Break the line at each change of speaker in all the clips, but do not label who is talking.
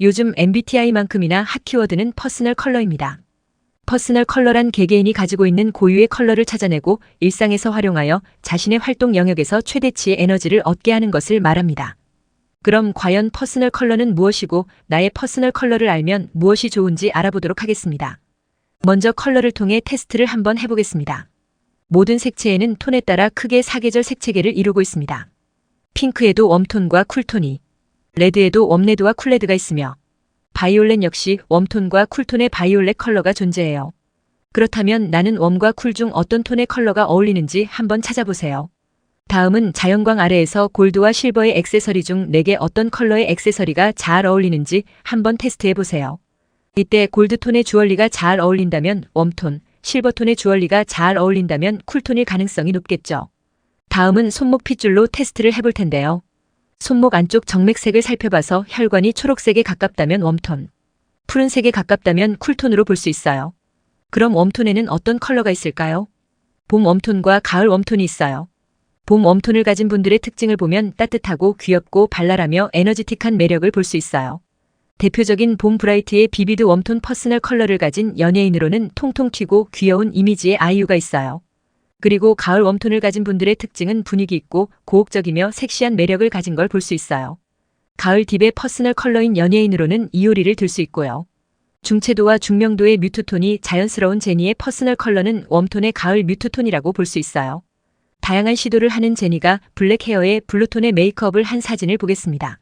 요즘 MBTI만큼이나 핫 키워드는 퍼스널 컬러입니다. 퍼스널 컬러란 개개인이 가지고 있는 고유의 컬러를 찾아내고 일상에서 활용하여 자신의 활동 영역에서 최대치의 에너지를 얻게 하는 것을 말합니다. 그럼 과연 퍼스널 컬러는 무엇이고 나의 퍼스널 컬러를 알면 무엇이 좋은지 알아보도록 하겠습니다. 먼저 컬러를 통해 테스트를 한번 해보겠습니다. 모든 색채에는 톤에 따라 크게 사계절 색채계를 이루고 있습니다. 핑크에도 웜톤과 쿨톤이, 레드에도 웜레드와 쿨레드가 있으며 바이올렛 역시 웜톤과 쿨톤의 바이올렛 컬러가 존재해요. 그렇다면 나는 웜과 쿨 중 어떤 톤의 컬러가 어울리는지 한번 찾아보세요. 다음은 자연광 아래에서 골드와 실버의 액세서리 중 내게 어떤 컬러의 액세서리가 잘 어울리는지 한번 테스트해 보세요. 이때 골드톤의 주얼리가 잘 어울린다면 웜톤, 실버톤의 주얼리가 잘 어울린다면 쿨톤일 가능성이 높겠죠. 다음은 손목 핏줄로 테스트를 해볼 텐데요. 손목 안쪽 정맥색을 살펴봐서 혈관이 초록색에 가깝다면 웜톤, 푸른색에 가깝다면 쿨톤으로 볼 수 있어요. 그럼 웜톤에는 어떤 컬러가 있을까요? 봄 웜톤과 가을 웜톤이 있어요. 봄 웜톤을 가진 분들의 특징을 보면 따뜻하고 귀엽고 발랄하며 에너지틱한 매력을 볼 수 있어요. 대표적인 봄 브라이트의 비비드 웜톤 퍼스널 컬러를 가진 연예인으로는 통통 튀고 귀여운 이미지의 아이유가 있어요. 그리고 가을 웜톤을 가진 분들의 특징은 분위기 있고 고혹적이며 섹시한 매력을 가진 걸 볼 수 있어요. 가을 딥의 퍼스널 컬러인 연예인으로는 이효리를 들 수 있고요. 중채도와 중명도의 뮤트톤이 자연스러운 제니의 퍼스널 컬러는 웜톤의 가을 뮤트톤이라고 볼 수 있어요. 다양한 시도를 하는 제니가 블랙 헤어에 블루톤의 메이크업을 한 사진을 보겠습니다.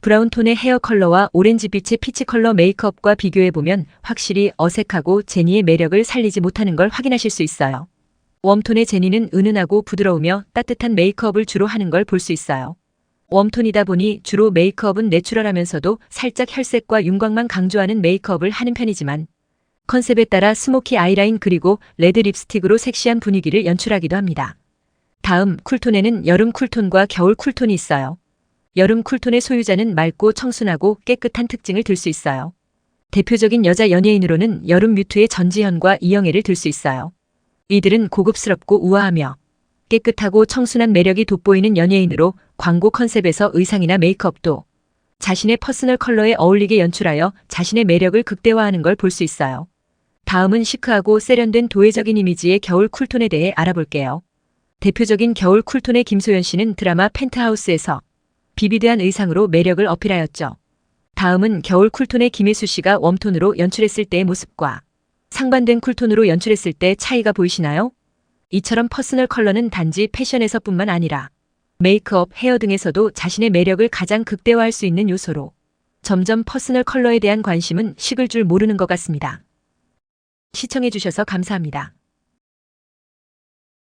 브라운톤의 헤어 컬러와 오렌지빛의 피치 컬러 메이크업과 비교해보면 확실히 어색하고 제니의 매력을 살리지 못하는 걸 확인하실 수 있어요. 웜톤의 제니는 은은하고 부드러우며 따뜻한 메이크업을 주로 하는 걸 볼 수 있어요. 웜톤이다 보니 주로 메이크업은 내추럴하면서도 살짝 혈색과 윤곽만 강조하는 메이크업을 하는 편이지만 컨셉에 따라 스모키 아이라인 그리고 레드 립스틱으로 섹시한 분위기를 연출하기도 합니다. 다음 쿨톤에는 여름 쿨톤과 겨울 쿨톤이 있어요. 여름 쿨톤의 소유자는 맑고 청순하고 깨끗한 특징을 들 수 있어요. 대표적인 여자 연예인으로는 여름 뮤트의 전지현과 이영애를 들 수 있어요. 이들은 고급스럽고 우아하며 깨끗하고 청순한 매력이 돋보이는 연예인으로 광고 컨셉에서 의상이나 메이크업도 자신의 퍼스널 컬러에 어울리게 연출하여 자신의 매력을 극대화하는 걸 볼 수 있어요. 다음은 시크하고 세련된 도회적인 이미지의 겨울 쿨톤에 대해 알아볼게요. 대표적인 겨울 쿨톤의 김소연 씨는 드라마 펜트하우스에서 비비드한 의상으로 매력을 어필하였죠. 다음은 겨울 쿨톤의 김혜수 씨가 웜톤으로 연출했을 때의 모습과 상반된 쿨톤으로 연출했을 때 차이가 보이시나요? 이처럼 퍼스널 컬러는 단지 패션에서 뿐만 아니라 메이크업, 헤어 등에서도 자신의 매력을 가장 극대화할 수 있는 요소로 점점 퍼스널 컬러에 대한 관심은 식을 줄 모르는 것 같습니다. 시청해주셔서 감사합니다.